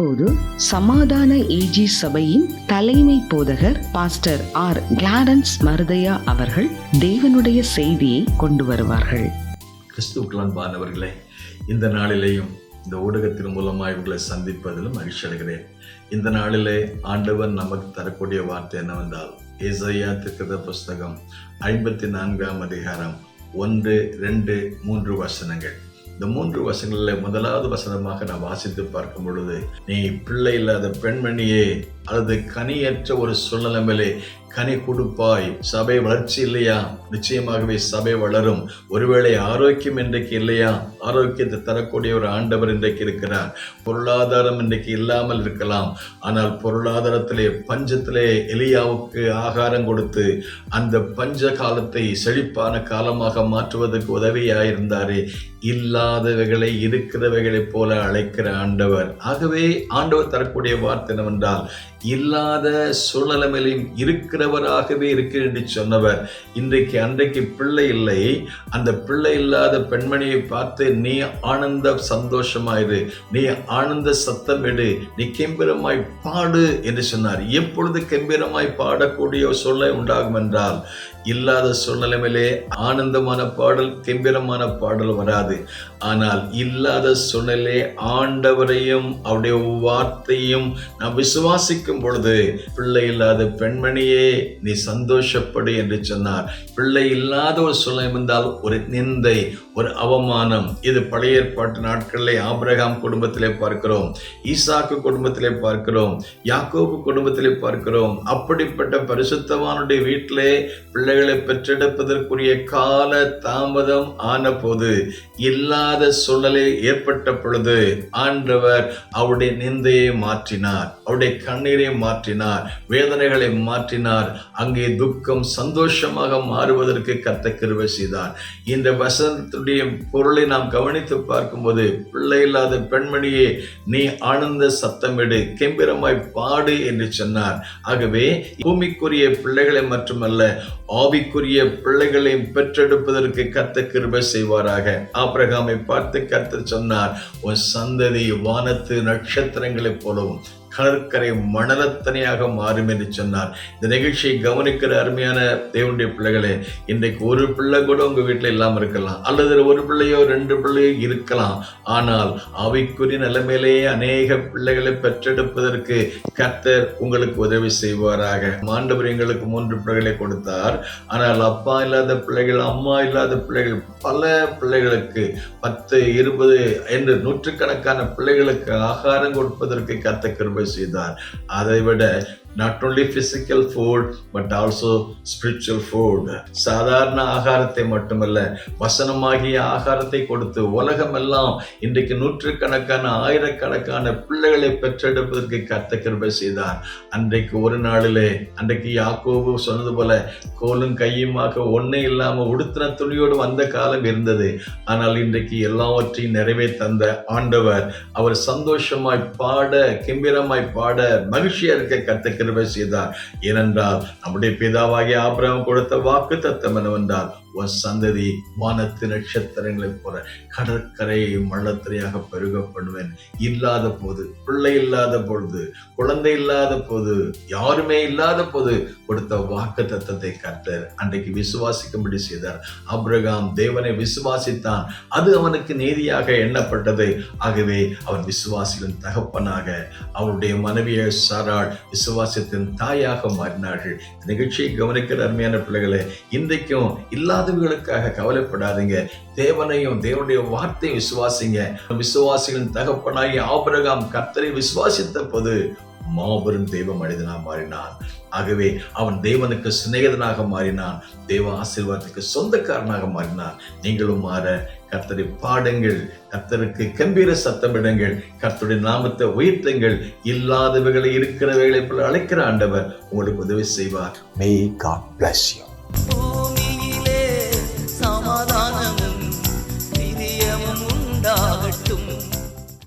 அப்போது சமாதான ஏஜி சபையின் தலைமை போதகர் பாஸ்டர் ஆர் கிளாரன்ஸ் மருதையா அவர்கள் தேவனுடைய செய்தியை கொண்டு வருவார்கள். கிறிஸ்துவுக்குள் அன்பானவர்களே இந்த நாளிலேயும் இந்த ஊடகத்தின் மூலமாக இவர்களை சந்திப்பதிலும் மகிழ்ச்சி அடைகிறேன். இந்த நாளிலே ஆண்டவர் நமக்கு தரக்கூடிய வார்த்தை என்னவென்றால் ஏசையா திருக்கத புஸ்தகம் ஐம்பத்தி நான்காம் அதிகாரம் ஒன்று ரெண்டு மூன்று வசனங்கள். இந்த மூன்று வசனங்களில் முதலாவது வசனமாக நான் வாசித்து பார்க்கும் பொழுது நீ பிள்ளை இல்லாத பெண்மணியே அல்லது கனியற்ற ஒரு சூழ்நிலைமையிலே கனி கொடுப்பாய். சபை வளர்ச்சி இல்லையா? நிச்சயமாகவே சபை வளரும். ஒருவேளை ஆரோக்கியம் இன்றைக்கு இல்லையா? ஆரோக்கியத்தை தரக்கூடிய ஒரு ஆண்டவர் இன்றைக்கு இருக்கிறார். பொருளாதாரம் இன்றைக்கு இல்லாமல் இருக்கலாம். ஆனால் பொருளாதாரத்திலே பஞ்சத்திலே எலியாவுக்கு ஆகாரம் கொடுத்து அந்த பஞ்ச காலத்தை செழிப்பான காலமாக மாற்றுவதற்கு உதவியாயிருந்தாரே. இல்லாதவைகளை இருக்கிறவைகளைப் போல அழைக்கிற ஆண்டவர். ஆகவே ஆண்டவர் தரக்கூடிய வார்த்தை என்னவென்றால் இல்லாத சூழ்நிலைமையிலும் இருக்கிறவராகவே இருக்கிற என்று சொன்னவர். இன்றைக்கு அன்றைக்கு பிள்ளை இல்லை. அந்த பிள்ளை இல்லாத பெண்மணியை பார்த்து நீ ஆனந்த சந்தோஷமாயிரு. நீ ஆனந்த சத்தம் எடு. நீ கெம்பீரமாய் பாடு என்று சொன்னார். எப்பொழுது கெம்பீரமாய் பாடக்கூடிய சூழ்நிலை உண்டாகும் என்றால் இல்லாத சூழ்நிலையிலே ஆனந்தமான பாடல் கெம்பீரமான பாடல் வராது. ஆனால் இல்லாத சூழ்நிலை ஆண்டவரையும் அவருடைய வார்த்தையும் நாம் விசுவாசிக்கும் பொழுது பிள்ளை இல்லாத பெண்மணியே நீ சந்தோஷப்படு என்று சொன்னார். பிள்ளை இல்லாத ஒரு சூழ்நிலை இருந்தால் ஒரு நிந்தை ஒரு அவமானம். இது பழைய ஏற்பாட்டு நாட்களிலே ஆபிரகாம் குடும்பத்திலே பார்க்கிறோம் ஈசாக்கு குடும்பத்திலே பார்க்கிறோம் யாக்கோபு குடும்பத்திலே பார்க்கிறோம். அப்படிப்பட்ட பரிசுத்தவானுடைய வீட்டிலே பிள்ளை பிள்ளைகளை பெற்றெடுப்பதற்குரிய கால தாமதம் ஆன போது இல்லாத சூழலில் ஏற்பட்ட பொழுது ஆண்டவர் அவருடைய நிந்தையை மாற்றினார் அவருடைய கண்ணீரை மாற்றினார் வேதனைகளை மாற்றினார். அங்கே துக்கம் சந்தோஷமாக மாறுவதற்கு கத்த கிருபை செய்தார். இந்த வசனத்துடைய பொருளை நாம் கவனித்து பார்க்கும்போது பிள்ளை இல்லாத பெண்மணியே நீ ஆனந்த சத்தமிடு கெம்பிரமாய் பாடு என்று சொன்னார். ஆகவே பூமிக்குரிய பிள்ளைகளை மட்டுமல்ல ஆவிக்குரிய பிள்ளைகளையும் பெற்றெடுப்பதற்கு கத்த கிருபை செய்வாராக. ஆபிரகாமை பார்த்து கர்த்தர் சொன்னார் உன் சந்ததி வானத்து நட்சத்திரங்களைப் போலவும் கடற்கரை மணலத்தனையாக மாறும் என்று சொன்னார். இந்த நிகழ்ச்சியை கவனிக்கிற அருமையான தேவனுடைய பிள்ளைகளே இன்றைக்கு ஒரு பிள்ளை கூட உங்க வீட்டில் இல்லாமல் இருக்கலாம். அல்லது ஒரு பிள்ளையோ ரெண்டு பிள்ளையோ இருக்கலாம். ஆனால் அவைக்குரிய நிலைமையிலேயே அநேக பிள்ளைகளை பெற்றெடுப்பதற்கு கர்த்தர் உங்களுக்கு உதவி செய்வாராக. மாண்டவர் எங்களுக்கு மூன்று பிள்ளைகளை கொடுத்தார். ஆனால் அப்பா இல்லாத பிள்ளைகள் அம்மா இல்லாத பிள்ளைகள் பல பிள்ளைகளுக்கு பத்து இருபது என்று நூற்றுக்கணக்கான பிள்ளைகளுக்கு ஆகாரம் கொடுப்பதற்கு கத்த கிருபை செய்தார் அதை விட not only physical food but also spiritual food சாதாரண ஆகாரத்தை மட்டுமல்ல வசனமாகிய ஆகாரத்தை கொடுத்து உலகமெல்லாம் இன்றைக்கு நூற்றுக்கணக்கான ஆயிரக்கணக்கான பிள்ளைகளை பெற்றெடுப்பதற்கு கத்த கிருபை செய்தார். அன்றைக்கு ஒரு நாளிலே அன்றைக்கு யாக்கோபு சொன்னது போல கோலும் கையுமாக ஒன்னே இல்லாமல் உடுத்தின துணியோடு வந்த காலம் இருந்தது. ஆனால் இன்றைக்கு எல்லாவற்றையும் நிறைவே தந்த ஆண்டவர் அவர் சந்தோஷமாய் பாட கிம்பிரமாய் பாட மகிழ்ச்சியா இருக்க கத்த கிருபை செய்தார். ஏனென்றால் நம்முடைய பிதாவாகிய ஆபிரகம் கொடுத்த வாக்கு தத்தம் என்னவென்றால் உன் சந்ததி வானத்து நட்சத்திரங்களைப் போல கடற்கரையை மள்ளத்திரையாக பெருகப்படுவேன் இல்லாத போது பிள்ளை இல்லாத பொழுது குழந்தை இல்லாத போது யாருமே இல்லாத போது கொடுத்த வாக்கு தத்தத்தை கர்த்தர் அன்றைக்கு விசுவாசிக்கும்படி செய்தார். அப்ரகாம் தேவனை விசுவாசித்தான். அது அவனுக்கு நீதியாக எண்ணப்பட்டது. ஆகவே அவன் விசுவாசிகளின் தகப்பனாக அவருடைய மனைவியை சாராள் விசுவாசத்தின் தாயாக மாறினார்கள். நிகழ்ச்சியை கவனிக்கிற அருமையான பிள்ளைகளை இன்றைக்கும் இல்லாத இல்லாதவர்களுக்காக கவலைப்படாதீங்க. தேவனையும் தேவனுடைய வார்த்தையும் விசுவாசிங்க. விசுவாசிகளின் தகப்பனாகி ஆபரகாம் கர்த்தரை விசுவாசித்த போது மாபெரும் தெய்வ மனிதனாக மாறினான். ஆகவே அவன் தேவனுக்கு சிநேகிதனாக மாறினான். தேவ ஆசீர்வாதத்துக்கு சொந்தக்காரனாக மாறினான். நீங்களும் மாற கர்த்தரை பாடுங்கள். கர்த்தருக்கு கம்பீர சத்தமிடுங்கள் கர்த்தருடைய நாமத்தை உயர்த்துங்கள். இல்லாதவைகளை இருக்கிறவைகளை போல அழைக்கிற ஆண்டவர் உங்களுக்கு உதவி செய்வார். மே காட் பிளஸ் யூ உண்டாகட்டும்